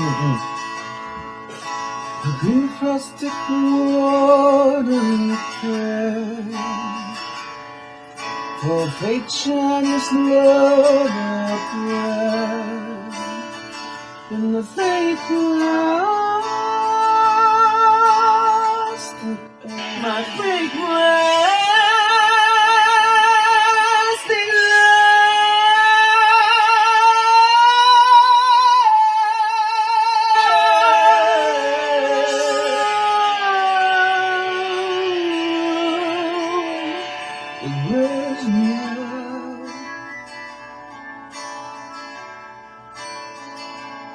Mm-hmm. Across the watery trail, for fate shines love at in the faithful lost. My faith will.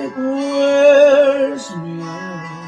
It wears me out.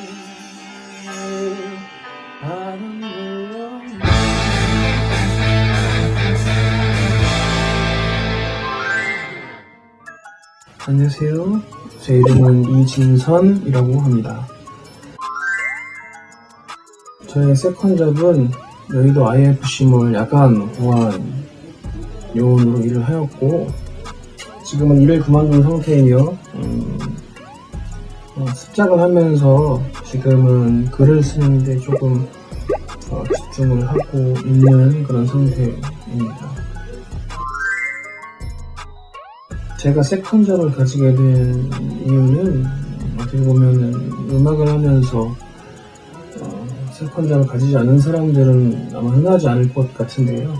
안녕하세요. 제 이름은 이진선이라고 합니다. 저의 세컨 잡은 여의도 IFC몰 야간 보안 요원으로 일을 하였고 지금은 일을 그만둔 상태이며 음, 어, 습작을 하면서 지금은 글을 쓰는데 조금 어, 집중을 하고 있는 그런 상태입니다. 제가 세컨잡을 가지게 된 이유는 어떻게 보면은 음악을 하면서 어, 세컨잡을 가지지 않은 사람들은 아마 흔하지 않을 것 같은데요.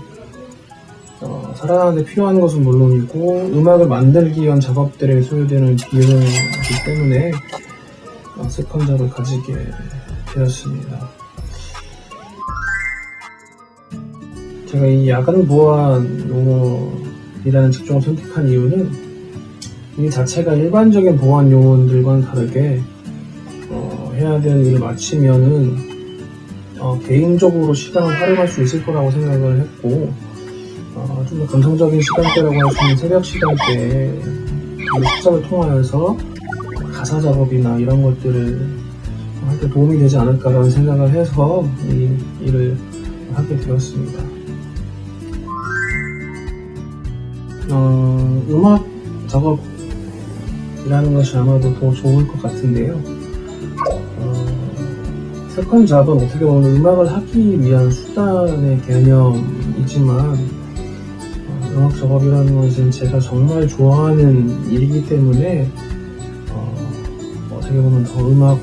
어, 살아가는데 필요한 것은 물론이고 음악을 만들기 위한 작업들에 소요되는 비용이기 때문에 어, 세컨잡을 가지게 되었습니다. 제가 이 야간 보안 용어이라는 직종을 선택한 이유는 이 자체가 일반적인 보안 요원들과는 다르게 어, 해야 되는 일을 마치면은 어, 개인적으로 시간을 활용할 수 있을 거라고 생각을 했고 어, 좀더 감성적인 시간대라고 할 수 있는 새벽 시간대에 이 숙작을 통하여서 가사 작업이나 이런 것들을 할 때 도움이 되지 않을까라는 생각을 해서 이 일을 하게 되었습니다. 어, 음악 작업이라는 것이 아마도 더 좋을 것 같은데요. 어, 세컨 잡은 어떻게 보면 음악을 하기 위한 수단의 개념이지만 어, 음악 작업이라는 것은 제가 정말 좋아하는 일이기 때문에 어, 어떻게 보면 더 음악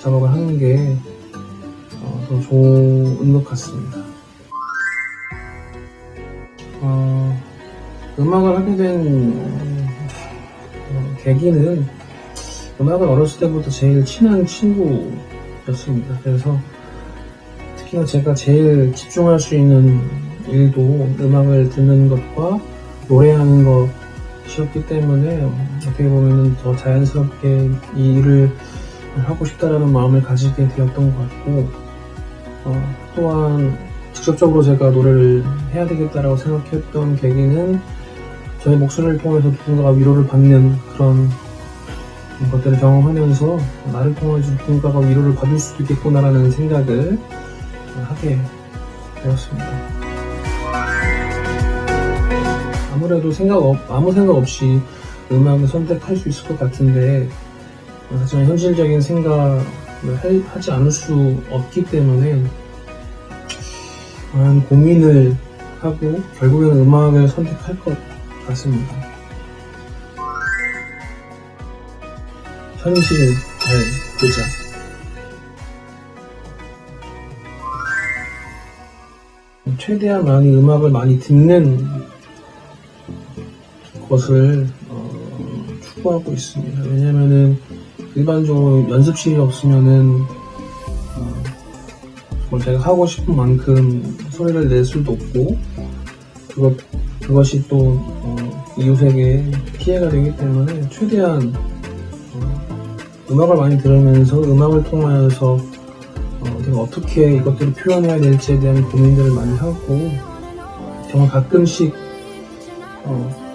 작업을 하는 게 어, 더 좋은 것 같습니다. 어, 음악을 하게 된 어, 계기는 음악을 어렸을 때부터 제일 친한 친구였습니다. 그래서 특히나 제가 제일 집중할 수 있는 일도 음악을 듣는 것과 노래하는 것 이었기 때문에 어떻게 보면 더 자연스럽게 이 일을 하고 싶다라는 마음을 가지게 되었던 것 같고 어, 또한 직접적으로 제가 노래를 해야 되겠다라고 생각했던 계기는 저의 목소리를 통해서 누군가가 위로를 받는 그런 것들을 경험하면서 나를 통해서 누군가가 위로를 받을 수도 있겠구나라는 생각을 하게 되었습니다. 아무래도 생각 없, 아무 생각 없이 음악을 선택할 수 있을 것 같은데 하지만 현실적인 생각을 할- 하지 않을 수 없기 때문에 많은 고민을 하고 결국에는 음악을 선택할 것 같습니다. 현실을 잘 보자. 최대한 많이 음악을 많이 듣는 것을 어, 추구하고 있습니다. 왜냐면은 일반적으로 연습실이 없으면은 어, 제가 하고 싶은 만큼 소리를 낼 수도 없고 그것 그것이 또 어, 이웃에게 피해가 되기 때문에 최대한 어, 음악을 많이 들으면서 음악을 통하여서 어, 어떻게 이것들을 표현해야 될지에 대한 고민들을 많이 하고 정말 가끔씩 어,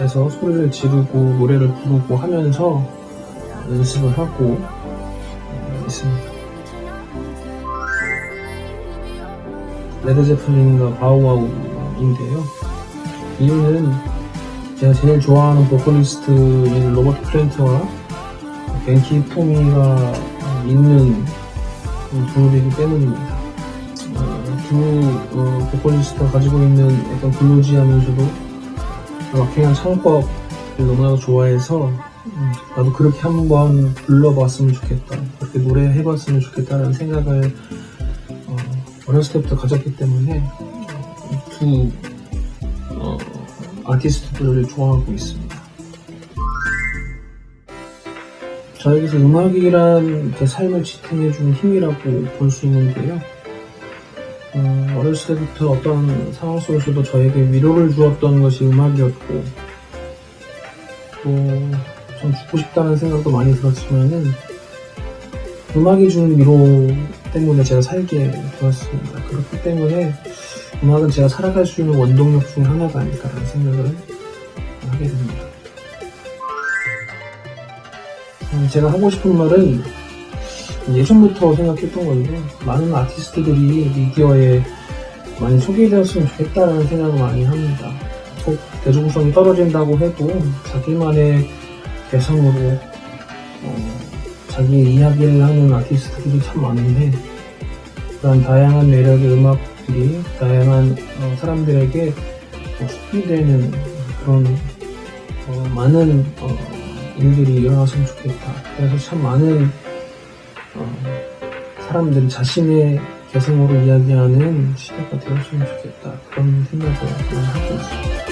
집에서 소리를 지르고 노래를 부르고 하면서 연습을 하고 어, 있습니다. 레드 제플린과 바우와우인데요. 이유는 제가 제일 좋아하는 보컬리스트인 로버트 플랜트와 벤키 토미가 있는 그룹이기 때문입니다. 어, 두 어, 보컬리스트가 가지고 있는 약간 블루지하면서도 락킹한 창법을 너무나도 좋아해서 음, 나도 그렇게 한번 불러봤으면 좋겠다. 그렇게 노래해봤으면 좋겠다라는 생각을 어, 어렸을 때부터 가졌기 때문에 어, 두 어, 아티스트들을 좋아하고 있습니다. 저에게서 음악이란 제 삶을 지탱해주는 힘이라고 볼 수 있는데요. 어, 어렸을 때부터 어떤 상황 속에서도 저에게 위로를 주었던 것이 음악이었고, 또, 좀 죽고 싶다는 생각도 많이 들었지만은, 음악이 주는 위로 때문에 제가 살게 되었습니다. 그렇기 때문에, 음악은 제가 살아갈 수 있는 원동력 중 하나가 아닐까라는 생각을 하게 됩니다. 음, 제가 하고 싶은 말은 예전부터 생각했던 건데 많은 아티스트들이 미디어에 많이 소개되었으면 좋겠다라는 생각을 많이 합니다. 꼭 대중성이 떨어진다고 해도 자기만의 개성으로 어, 자기의 이야기를 하는 아티스트들이 참 많은데 그런 다양한 매력의 음악들이 다양한 어, 사람들에게 어, 소비되는 그런 어, 많은 어, 일들이 일어났으면 좋겠다. 그래서 참 많은 어, 사람들이 자신의 개성으로 이야기하는 시대가 되었으면 좋겠다. 그런 생각을 하고 있습니다.